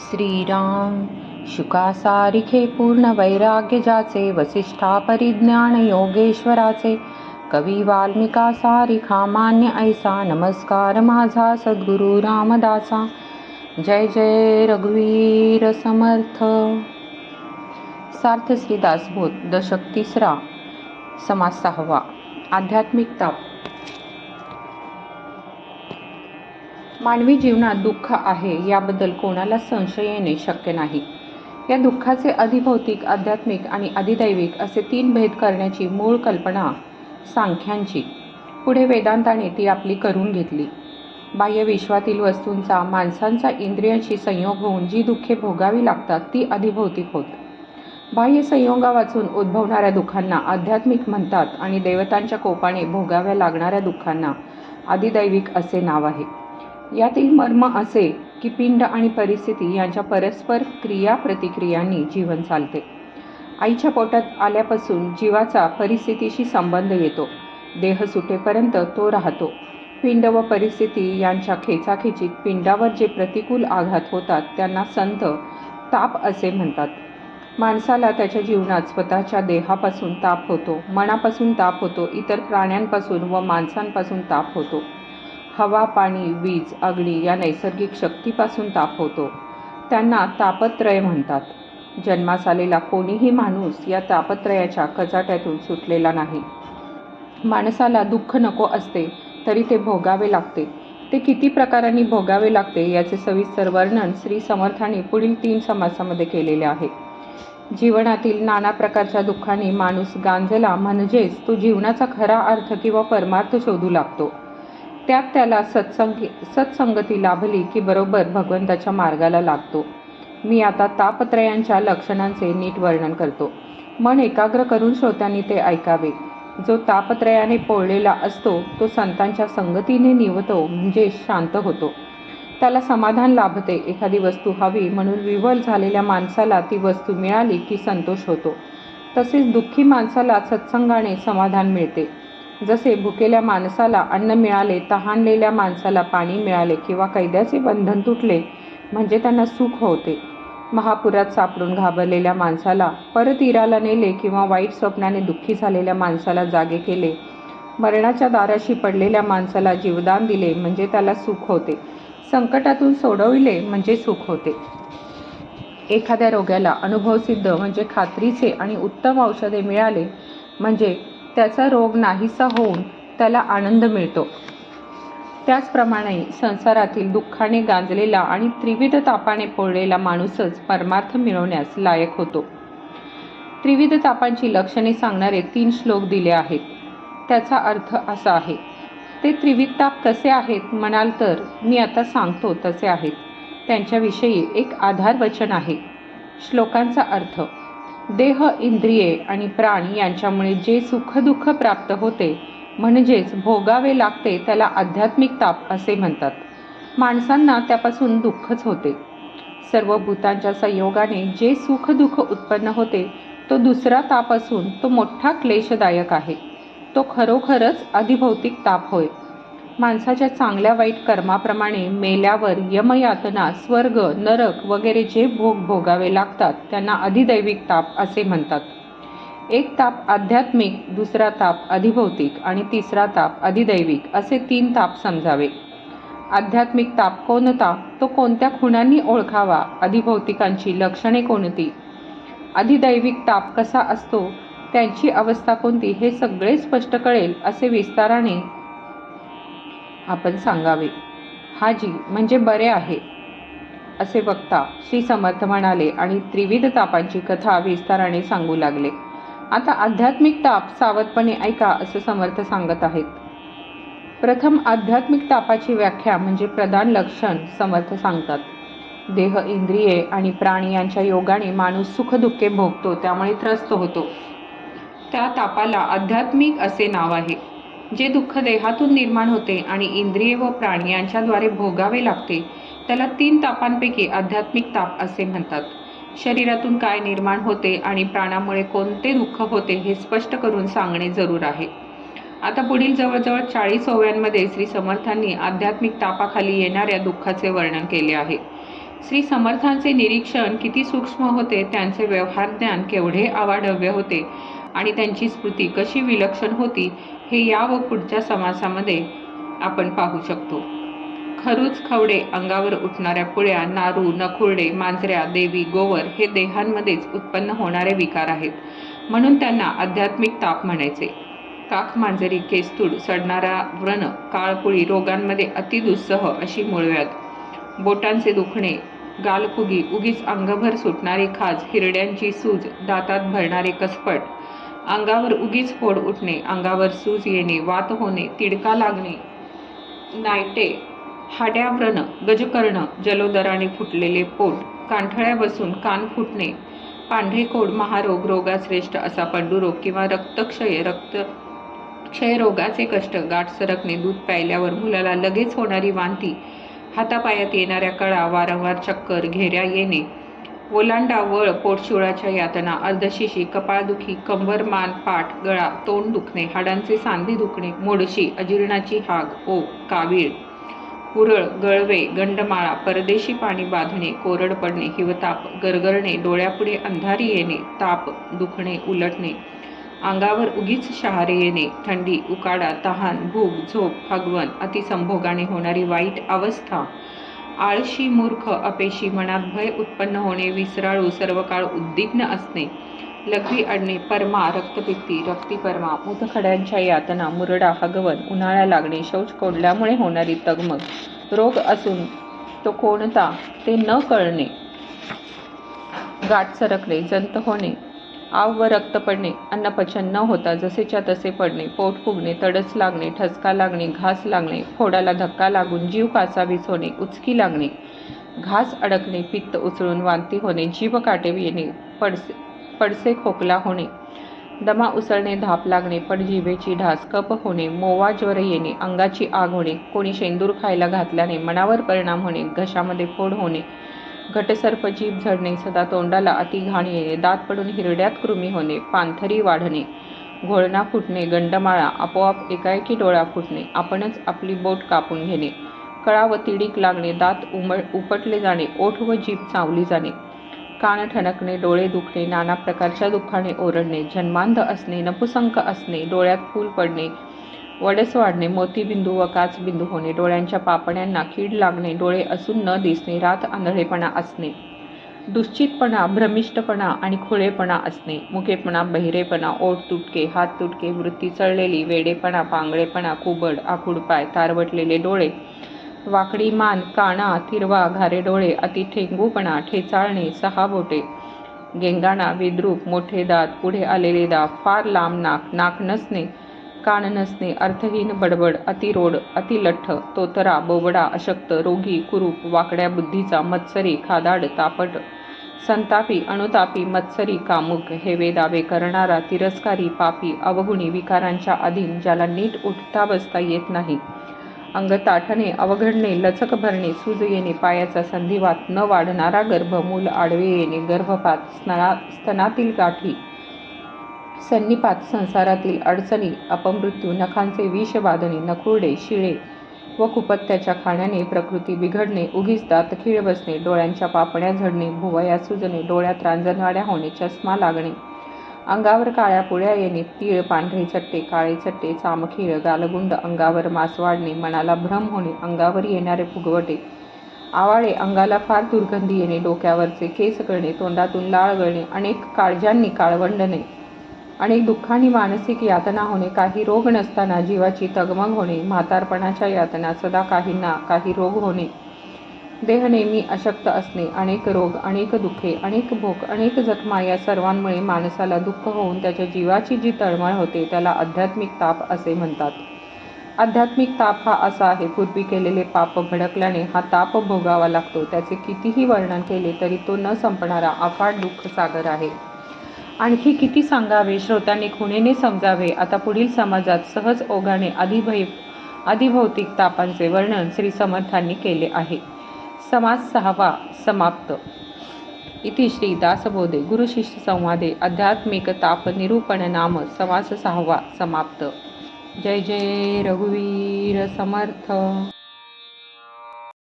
श्रीराम। शुकासारिखे पूर्ण वैराग्य जाचे वसिष्ठा परिज्ञान योगेश्वराचे। कवी वाल्मिका सारिखा मान्य ऐसा नमस्कार माझा सद्गुरु रामदासा। जय जय रघुवीर समर्थ। सार्थ श्री दासबोध दशक तिसरा समास सहावा आध्यात्मिक ताप। मानवी जीवनात दुःख आहे याबद्दल कोणाला संशय येणे शक्य नाही. या दुःखाचे अधिभौतिक आध्यात्मिक आणि अधिदैविक असे तीन भेद करण्याची मूळ कल्पना सांख्यांची. पुढे वेदांताने ती आपली करून घेतली. बाह्य विश्वातील वस्तूंचा माणसांचा इंद्रियांशी संयोग होऊन जी दुःखे भोगावी लागतात ती अधिभौतिक होत. बाह्य संयोगा वाचून उद्भवणाऱ्या दुःखांना आध्यात्मिक म्हणतात आणि देवतांच्या कोपाने भोगाव्या लागणाऱ्या दुःखांना आदिदैविक असे नाव आहे. यातील मर्म असे की पिंड आणि परिस्थिती यांच्या परस्पर क्रिया प्रतिक्रियांनी जीवन चालते. आईच्या पोटात आल्यापासून जीवाचा परिस्थितीशी संबंध येतो. देह सुटेपर्यंत तो राहतो. पिंड व परिस्थिती यांच्या खेचाखेचीत पिंडावर जे प्रतिकूल आघात होतात त्यांना संत ताप असे म्हणतात. माणसाला त्याच्या जीवनात स्वतःच्या देहापासून ताप होतो मनापासून ताप होतो इतर प्राण्यांपासून व माणसांपासून ताप होतो. हवा पाणी वीज अग्नी या नैसर्गिक शक्तीपासून ताप होतो त्यांना तापत्रय म्हणतात. जन्मास आलेला कोणीही माणूस या तापत्रयाच्या कचाट्यातून सुटलेला नाही. माणसाला दुःख नको असते तरी ते भोगावे लागते. ते किती प्रकारांनी भोगावे लागते याचे सविस्तर वर्णन श्री समर्थाने पुढील तीन समासामध्ये केलेले आहे. जीवनातील नाना प्रकारच्या दुःखाने माणूस गांजला म्हणजेच तो जीवनाचा खरा अर्थ किंवा परमार्थ शोधू लागतो. त्यात त्याला सत्संगी सत्संगती लाभली की बरोबर भगवंताच्या मार्गाला लागतो. मी आता तापत्रयांच्या लक्षणांचे नीट वर्णन करतो. मन एकाग्र करून श्रोत्यांनी ते ऐकावे. जो तापत्रयाने पोळलेला असतो तो संतांच्या संगतीने निवतो म्हणजे शांत होतो. त्याला समाधान लाभते. एखादी वस्तू हवी म्हणून विवल झालेल्या माणसाला ती वस्तू मिळाली की संतोष होतो. तसेच दुःखी माणसाला सत्संगाने समाधान मिळते. जसे भुकेल्या माणसाला अन्न मिळाले तहानलेल्या माणसाला पाणी मिळाले किंवा कैद्याचे बंधन तुटले म्हणजे त्यांना सुख होते. महापुरात सापडून घाबरलेल्या माणसाला परत इराला नेले किंवा वाईट स्वप्नाने दुःखी झालेल्या माणसाला जागे केले. मरणाच्या दाराशी पडलेल्या माणसाला जीवदान दिले म्हणजे त्याला सुख होते. संकटातून सोडविले म्हणजे सुख होते. एखाद्या रोग्याला अनुभवसिद्ध म्हणजे खात्रीचे आणि उत्तम औषधे मिळाले म्हणजे त्याचा रोग नाहीसा होऊन त्याला आनंद मिळतो. त्याचप्रमाणे संसारातील दुःखाने गांजलेला आणि त्रिविध तापाने पोळलेला माणूसच परमार्थ मिळवण्यास लायक होतो. त्रिविध तापांची लक्षणे सांगणारे तीन श्लोक दिले आहेत. त्याचा अर्थ असा आहे ते त्रिविध ताप कसे आहेत म्हणाल तर मी आता सांगतो तसे आहेत. त्यांच्याविषयी एक आधार वचन आहे. श्लोकांचा अर्थ देह इंद्रिये आणि प्राण यांच्यामुळे जे सुखदुःख प्राप्त होते म्हणजेच भोगावे लागते त्याला आध्यात्मिक ताप असे म्हणतात. माणसांना त्यापासून दुःखच होते. सर्व भूतांच्या संयोगाने जे सुखदुःख उत्पन्न होते तो दुसरा ताप असून तो मोठा क्लेशदायक आहे. तो खरोखरच अधिभौतिक ताप होय. माणसाच्या चांगल्या वाईट कर्माप्रमाणे मेल्यावर यमयातना स्वर्ग नरक वगैरे जे भोग भोगावे लागतात त्यांना अधिदैविक ताप असे म्हणतात. एक ताप आध्यात्मिक दुसरा ताप अधिभौतिक आणि तिसरा ताप अधिदैविक असे तीन ताप समजावे. आध्यात्मिक ताप कोणता? तो कोणत्या खुणांनी ओळखावा? अधिभौतिकांची लक्षणे कोणती? अधिदैविक ताप कसा असतो? त्यांची अवस्था कोणती? हे सगळे स्पष्ट कळेल असे विस्ताराने आपण सांगावे. हाजी म्हणजे बरे आहे. असे वक्ता श्री समर्थ म्हणाले आणि त्रिविध तापांची कथा विस्ताराने सांगू लागले. आता आध्यात्मिक ताप सावधपणे ऐका असं समर्थ सांगत आहेत. प्रथम आध्यात्मिक तापाची व्याख्या म्हणजे प्रधान लक्षण समर्थ सांगतात. देह इंद्रिये आणि प्राणी यांच्या योगाने माणूस सुखदुःखे भोगतो त्यामुळे त्रस्त होतो. त्या तापाला आध्यात्मिक असे नाव आहे. जे दुःख देहातून निर्माण होते आणि इंद्रिय व प्राण यांच्याद्वारे भोगावे लागते त्याला तीन तापांपैकी आध्यात्मिक ताप असे म्हणतात. शरीरातून काय निर्माण होते आणि प्राणामुळे कोणते दुःख होते हे स्पष्ट करून सांगणे जरूर आहे. आता पुढील जवळजवळ चाळीस ओव्यांमध्ये श्री समर्थांनी आध्यात्मिक तापाखाली येणाऱ्या दुःखाचे वर्णन केले आहे. श्री समर्थांचे निरीक्षण किती सूक्ष्म होते त्यांचे व्यवहार ज्ञान केवढे अवाढव्य होते आणि त्यांची स्मृती कशी विलक्षण होती हे या व पुढच्या समासामध्ये आपण पाहू शकतो. खरूच खवडे अंगावर उठणाऱ्या पुळ्या नारू नखुर्डे मांजऱ्या देवी गोवर हे देहांमध्येच उत्पन्न होणारे विकार आहेत. म्हणून त्यांना आध्यात्मिक ताप म्हणायचे. काख मांजरी केस्तूड सडणारा व्रण काळपुळी रोगांमध्ये अतिदुस्सह अशी मुळव्यात बोटांचे दुखणे गालफुगी उगीच अंगभर सुटणारी खाज हिरड्यांची सूज दातात भरणारे कसपट अंगावर उगीच फोड उठणे अंगावर सूज येणे वात होणे तिडका लागणे. नायटे हाड्या व्रण गजकर्ण जलोदराने फुटलेले पोट कांठळ्या बसून कान फुटणे. पांढरे कोड महारोग रोगाश्रेष्ठ असा पंडुरोग किंवा रक्तक्षय रक्त क्षयरोगाचे कष्ट गाठ सरकणे दूध प्यायल्यावर मुलाला लगेच होणारी वांती हातापायात येणाऱ्या कळा वारंवार चक्कर घेऱ्या येणे. ओलांडा वळ पोटशिवळाच्या यातना अर्धशिशी कपाळदुखी कंबर मान पाठ गळा तोंड दुखणे हाडांचे सांधे दुखणे मोडशी अजीर्णाची हाग ओ कावीळ पुरळ गळवे गंडमाळा परदेशी पाणी बांधणे कोरड पडणे हिवताप गरगरणे डोळ्यापुढे अंधारी येणे ताप दुखणे उलटणे अंगावर उगीच शहारे येणे थंडी उकाडा तहान भूक झोप फगवण अतिसंभोगाने होणारी वाईट अवस्था आळशी मूर्ख अपेशी मनात भय उत्पन्न होणे विसराळू सर्व काळ उद्विग्न असणे लघवी अडणे परमा रक्तपित्ती रक्तीपरमा मुतखड्यांच्या यातना मुरडा हगवन उन्हाळा लागणे शौच कोंडल्यामुळे होणारी तगमग रोग असून तो कोणता ते न कळणे गाठ सरकणे जंत होणे आव व रक्त पडणे अन्नपचन न होता जसेच्या तसे पडणे पोट फुगणे तडस लागणे ठसका लागणे घास लागणे फोडाला धक्का लागून जीव कासावीस होणे उचकी लागणे. घास अडकणे पित्त उचळून वांती होणे जीभ काटे येणे पडसे पडसे खोकला होणे. दमा उसळणे धाप लागणे पडजिभेची ढास कप होणे मोवा ज्वर येणे अंगाची आग होणे कोणी शेंदूर खायला घातल्याने मनावर परिणाम होणे घशामध्ये फोड होणे. घटसर्प जीभ झडणे सदा तोंडाला अति घाण येणे दात पडून हिरड्यात कृमी होणे पांथरी वाढणे. घोळणा फुटणे गंडमाळा आपोआप एकाएकी डोळा फुटणे. आपणच आपली बोट कापून घेणे. कळा व तिडीक लागणे दात उमळ उपटले जाणे ओठ व जीभ चावली जाणे. कान ठणकणे डोळे दुखणे नाना प्रकारच्या दुःखाने ओरडणे. जन्मांध असणे नपुसंक असणे डोळ्यात फूल पडणे. वडस वाढणे मोतीबिंदू व काचबिंदू होणे डोळ्यांच्या पापण्यांना कीड लागणे डोळे असून न दिसणे रात आंधळेपणा असणे दुश्चितपणा भ्रमिष्टपणा आणि खुळेपणा असणे मुकेपणा बहिरेपणा ओठ तुटके हात तुटके वृत्ती चळलेली वेडेपणा पांगळेपणा कुबड आखुडपाय तारवटलेले डोळे वाकडी मान काणा तिरवा घारे डोळे अति ठेंगूपणा ठेचाळणे सहा बोटे गेंगाणा विद्रूप मोठे दात पुढे आलेले दात फार लांब नाक नाक नसणे कान नसणे अर्थहीन बडबड अतिरोड अतिलठ्ठ तोतरा बोबडा अशक्त रोगी कुरूप वाकड्या बुद्धीचा मत्सरी खादाड तापट संतापी अनुतापी मत्सरी कामुक हेवे दावे करणारा तिरस्कारी पापी अवगुणी विकारांच्या अधीन ज्याला नीट उठता बसता येत नाही. अंग ताठणे अवघडणे लचक भरणे सूज येणे पायाचा संधिवात न वाढणारा गर्भ मूल आडवे येणे गर्भपात स्तना स्तनातील गाठी सन्निपात संसारातील अडचणी अपमृत्यू नखांचे विष बाधणे नखुर्डे शिळे व कुपत्याच्या खाण्याने प्रकृती बिघडणे उगीच दात खिळ बसणे डोळ्यांच्या पापण्या झडणे भुवया सुजणे डोळ्यात रांजणवाड्या होणे चष्मा लागणे. अंगावर काळ्या पुळ्या येणे तीळ पांढरे चट्टे काळे चट्टे चामखीळ गालगुंड अंगावर मास वाढणे मनाला भ्रम होणे अंगावर येणारे फुगवटे. आवाळे अंगाला फार दुर्गंधी येणे डोक्यावरचे केस गळणे तोंडातून लाळ गळणे अनेक काळजांनी काळवंडणे. अनेक आणि मानसिक यातना होणे काही रोग नसताना जीवाची तगमग होणे म्हातारपणाच्या यातना सदा काहींना काही रोग होणे. देह नेहमी अशक्त असणे अनेक रोग अनेक दुःखे अनेक भोग अनेक जखमा या सर्वांमुळे माणसाला दुःख होऊन त्याच्या जीवाची जी तळमळ होते त्याला आध्यात्मिक ताप असे म्हणतात. आध्यात्मिक ताप हा असा आहे पूर्वी केलेले पाप भडकल्याने हा ताप भोगावा लागतो. त्याचे कितीही वर्णन केले तरी तो न संपणारा अफाट दुःख सागर आहे. आणखी किती सांगावे? श्रोत्यांनी खुणेने समजावे. आता पुढील समाजात सहज ओघाने अधिभय अधिभौतिक तापांचे वर्णन श्री समर्थांनी केले आहे. समास सहावा समाप्त. इति श्री दासबोधे गुरुशिष्य संवादे आध्यात्मिक ताप निरूपण नाम समास सहावा समाप्त. जय जय रघुवीर समर्थ.